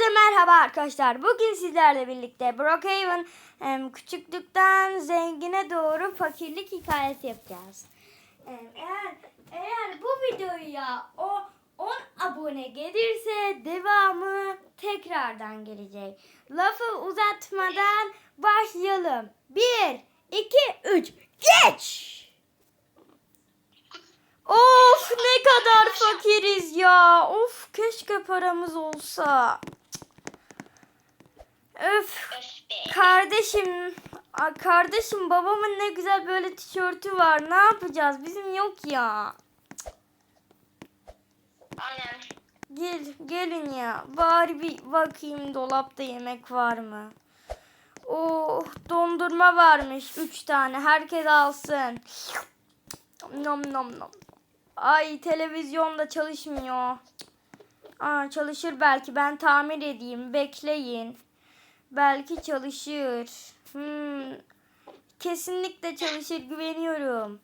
Herkese merhaba arkadaşlar. Bugün sizlerle birlikte Brookhaven küçüklükten zengine doğru fakirlik hikayesi yapacağız. Eğer eğer bu videoya o 10 abone gelirse devamı tekrardan gelecek. Lafı uzatmadan başlayalım. 1 2 3 Geç! Of ne kadar fakiriz ya. Of keşke paramız olsa. Öf kardeşim kardeşim babamın ne güzel böyle tişörtü var. Ne yapacağız? Bizim yok ya. Aynen. Gel gelin ya. Bari bir bakayım dolapta yemek var mı? Oh dondurma varmış. Üç tane. Herkes alsın. Nom nom nom. Ay televizyon da çalışmıyor. Aa, çalışır belki. Ben tamir edeyim. Bekleyin. Belki çalışır. Hmm. Kesinlikle çalışır. Güveniyorum.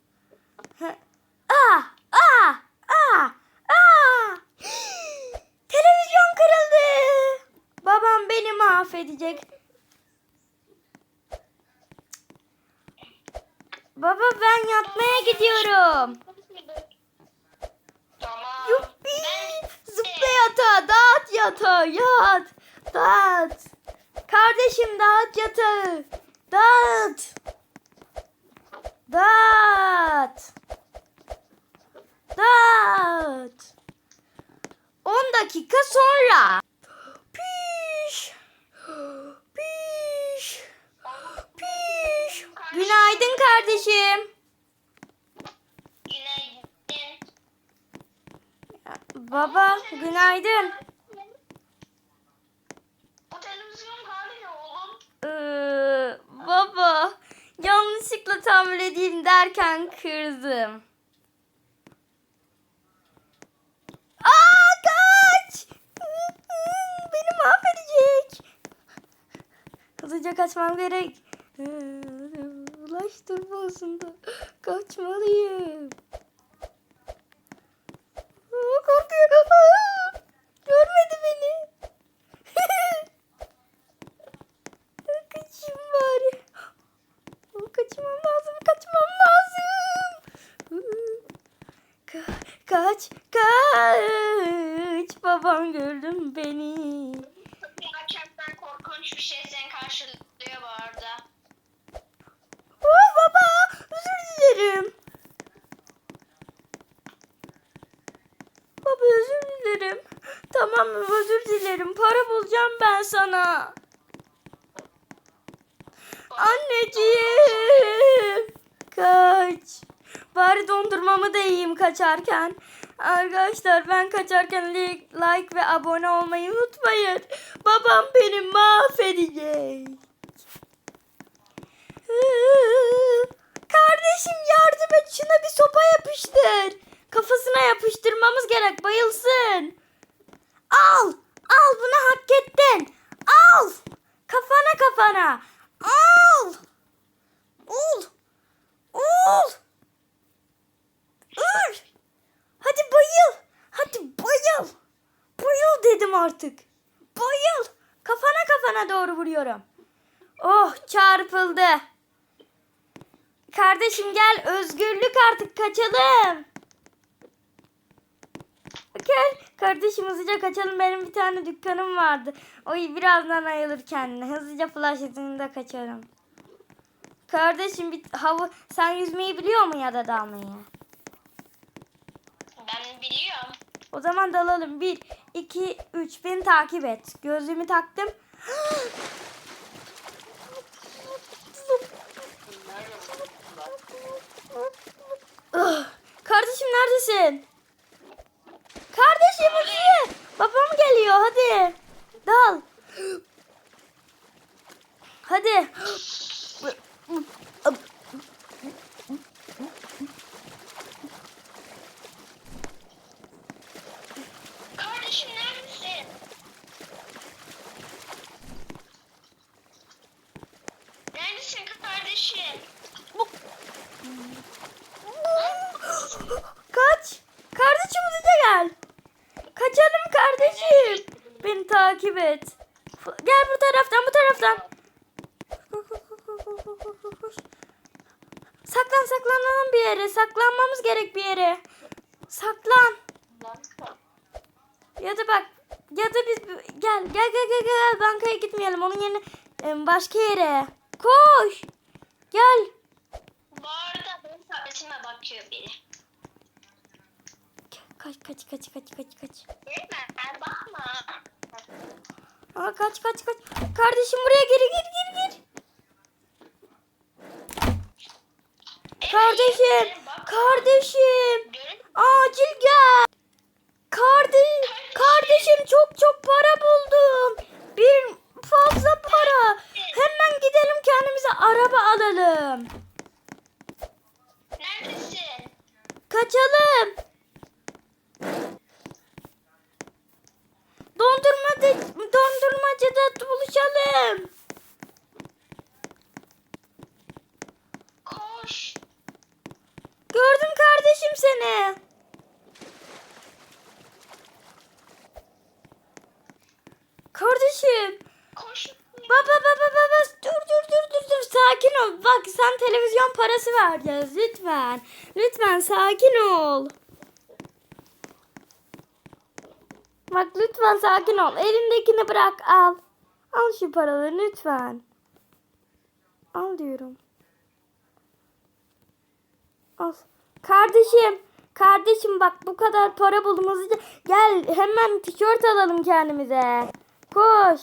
Aa! Aa! Aa! Aa! Televizyon kırıldı. Babam beni mahvedecek. Baba ben yatmaya gidiyorum. Tamam. Yuppi. Zıpla yatağa. Dağıt yatağı. Yat. Dağıt. Kardeşim dağıt yatağı. Dağıt. Dağıt. Dağıt. 10 dakika sonra. Piş. Piş. Piş. Günaydın kardeşim. Günaydın. Baba günaydın. Bu televizyon hali ne oğlum? Ee, baba yanlışlıkla tamir edeyim derken kırdım. Aa kaç! Beni mahvedecek. Hızlıca kaçmam gerek. Ee, Ulaştırmasında kaçmalıyım. Korkuyorum. Aa, görmedi beni. Kaçayım bari. Kaçmam lazım, kaçmam lazım. Ka- kaç, kaç. Babam gördüm beni. Gerçekten korkunç bir şey seni karşılıyor bu arada. Oh baba, özür dilerim. Baba özür dilerim. Tamam özür dilerim. Para bulacağım ben sana. Anneciğim. Kaç. Bari dondurmamı da yiyeyim kaçarken. Arkadaşlar ben kaçarken li- like ve abone olmayı unutmayın. Babam beni mahvedecek. Kardeşim yardım et şuna bir sopa yapıştır. Kafasına yapıştırmamız gerek bayılsın. Al al bunu hak ettin. Al kafana kafana. Al. Ul. Ul. Ul. Hadi bayıl. Hadi bayıl. Bayıl dedim artık. Bayıl. Kafana kafana doğru vuruyorum. Oh çarpıldı. Kardeşim gel özgürlük artık kaçalım. Gel kardeşim hızlıca kaçalım. Benim bir tane dükkanım vardı. O birazdan ayılır kendine. Hızlıca flash de kaçarım. Kardeşim bir hava sen yüzmeyi biliyor mu ya da dalmayı? Ben biliyorum. O zaman dalalım. 1 2 3 beni takip et. Gözlüğümü taktım. Kardeşim neredesin? Kardeşim hızlı. Babam geliyor hadi. Dal. Hadi. Kardeşim neredesin? Neredesin kardeşim? Kaç. Kardeşim hızlıca gel. Kaçalım kardeşim. Beni takip takip et. F- Gel bu taraftan. Saklan saklanalım bir yere. Saklanmamız gerek bir yere. Saklan. Ya da bak ya da biz gel gel gel gel gel bankaya gitmeyelim. Onun yerine e, başka yere. Koş. Gel. Bu arada benim tabletime bakıyor biri. Kaç kaç kaç kaç kaç kaç. Değil mi? Aa, kaç kaç kaç. Kardeşim buraya geri gir gir gir. Kardeşim. Kardeşim. Acil gel. Kardeş, kardeşim çok çok para buldum. Bir fazla para. Hemen gidelim kendimize araba alalım. Neredesin? Kaçalım. Dondurmacıda buluşalım. Koş. Gördüm kardeşim seni. Kardeşim. Koş. Baba baba baba dur dur dur dur dur sakin ol. Bak sen televizyon parası vereceğiz lütfen. Lütfen sakin ol. Bak lütfen sakin ol. Elindekini bırak al. Al şu paraları lütfen. Al diyorum. Al. Kardeşim. Kardeşim bak bu kadar para hızlıca. Gel hemen tişört alalım kendimize. Koş.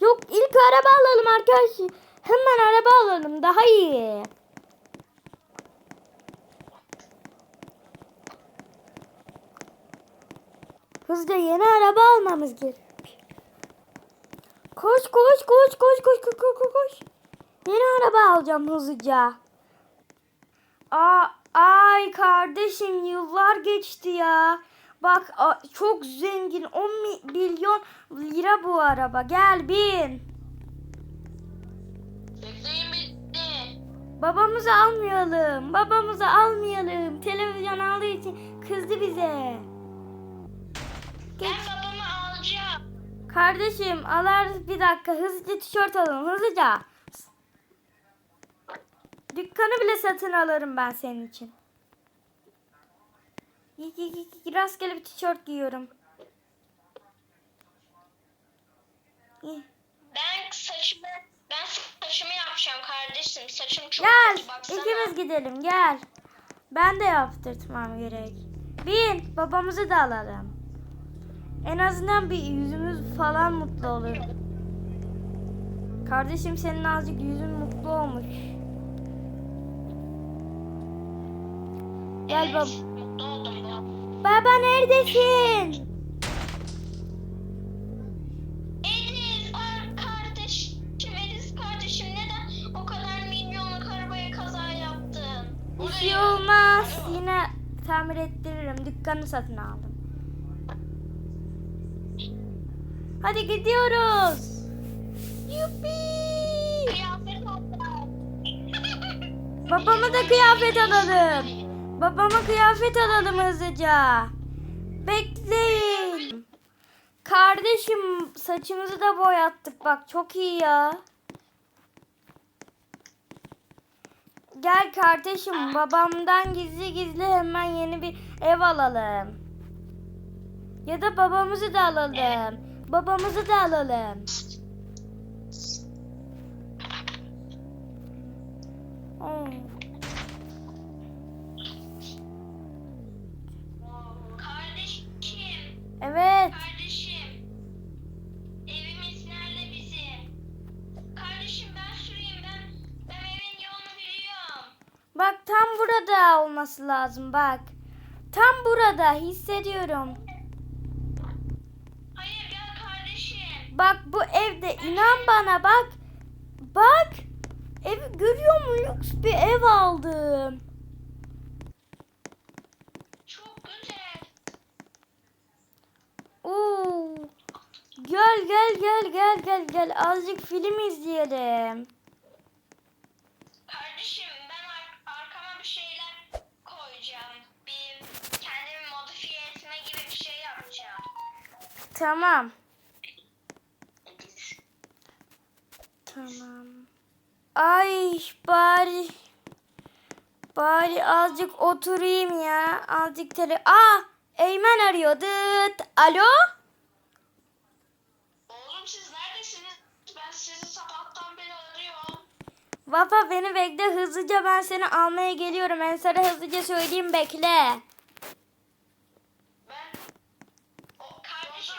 Yok ilk araba alalım arkadaş. Hemen araba alalım daha iyi. hızlı yeni araba almamız gerek. Koş koş koş koş koş koş koş koş. Yeni araba alacağım hızlıca. Aa, ay kardeşim yıllar geçti ya. Bak çok zengin 10 milyon lira bu araba. Gel bin. Bekleyin. Babamızı almayalım. Babamızı almayalım. Televizyon aldığı için kızdı bize. Ben babamı alacağım. Kardeşim alar bir dakika hızlıca tişört alalım hızlıca. Dükkanı bile satın alırım ben senin için. Rastgele bir tişört giyiyorum. İyi. Ben saçımı ben saçımı yapacağım kardeşim. Saçım çok Gel kötü baksana. ikimiz gidelim gel. Ben de yaptırtmam gerek. Bin babamızı da alalım. En azından bir yüzümüz falan mutlu olur. Kardeşim senin azıcık yüzün mutlu olmuş. Gel evet, bab. Mutlu oldum ya. Baba neredesin? Ediz ar- kardeşim, Ediz kardeşim neden o kadar milyonluk arabaya kaza yaptın? Bir şey olmaz. Yine tamir ettiririm. Dükkanı satın aldım. Hadi gidiyoruz. Yuppi. Kıyafet. Babama da kıyafet alalım. Babama kıyafet alalım hızlıca. Bekleyin. Kardeşim saçımızı da boyattık bak çok iyi ya. Gel kardeşim babamdan gizli gizli hemen yeni bir ev alalım. Ya da babamızı da alalım. Babamızı da alalım. Oh. Kardeşim, Evet. kardeşim. Evimiz nerede bizim? Kardeşim ben süreyim ben. Ben evin yolunu biliyorum. Bak tam burada olması lazım bak. Tam burada hissediyorum. Hayır gel kardeşim. Bak bu evde inan bana bak. Bak. Evi görüyor musun? Lüks bir ev aldım. Çok güzel. Oo. Gel gel gel gel gel gel azıcık film izleyelim. Kardeşim ben ar- arkama bir şeyler koyacağım. Bir kendimi modifiye etme gibi bir şey yapacağım. Tamam. Tamam. Ay bari bari azıcık oturayım ya. Azıcık tele... Aa! Eymen arıyor. Dıt. Alo? Oğlum siz neredesiniz? Ben sizi sabahtan beri arıyorum. Vapa beni bekle hızlıca ben seni almaya geliyorum. Ensar'a hızlıca söyleyeyim bekle. Ben o kardeşim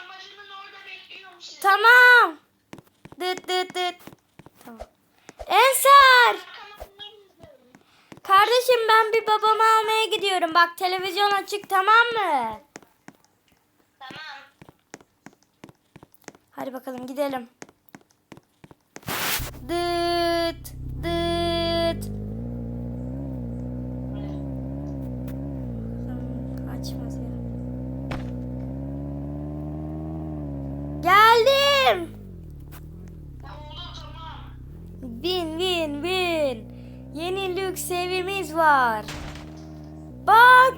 orada bekliyorum sizi. Tamam. Dıt dıt dıt. Ensar! Kardeşim ben bir babamı almaya gidiyorum. Bak televizyon açık tamam mı? Tamam. Hadi bakalım gidelim. Lüks evimiz var. Bak.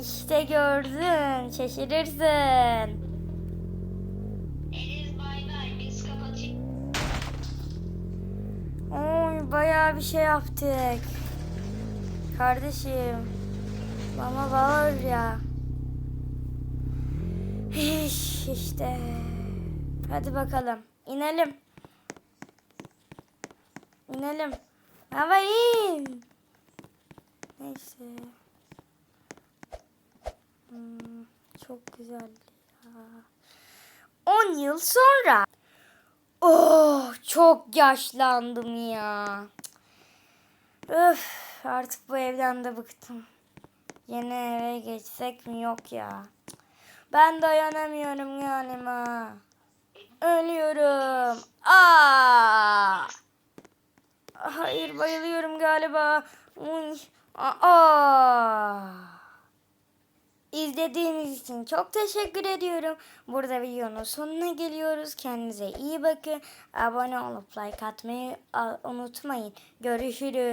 İşte gördün. Şaşırırsın. Oy bayağı bir şey yaptık. Kardeşim. Bana var ya. İş işte. Hadi bakalım. İnelim. İnelim. Hava in. Neyse. Hmm, çok güzel ya. 10 yıl sonra. Oh çok yaşlandım ya. Öf artık bu evden de bıktım. Yeni eve geçsek mi yok ya. Ben dayanamıyorum yanıma. Ölüyorum. Aa! Hayır bayılıyorum galiba. Uy. Aa! İzlediğiniz için çok teşekkür ediyorum. Burada videonun sonuna geliyoruz. Kendinize iyi bakın. Abone olup like atmayı unutmayın. Görüşürüz.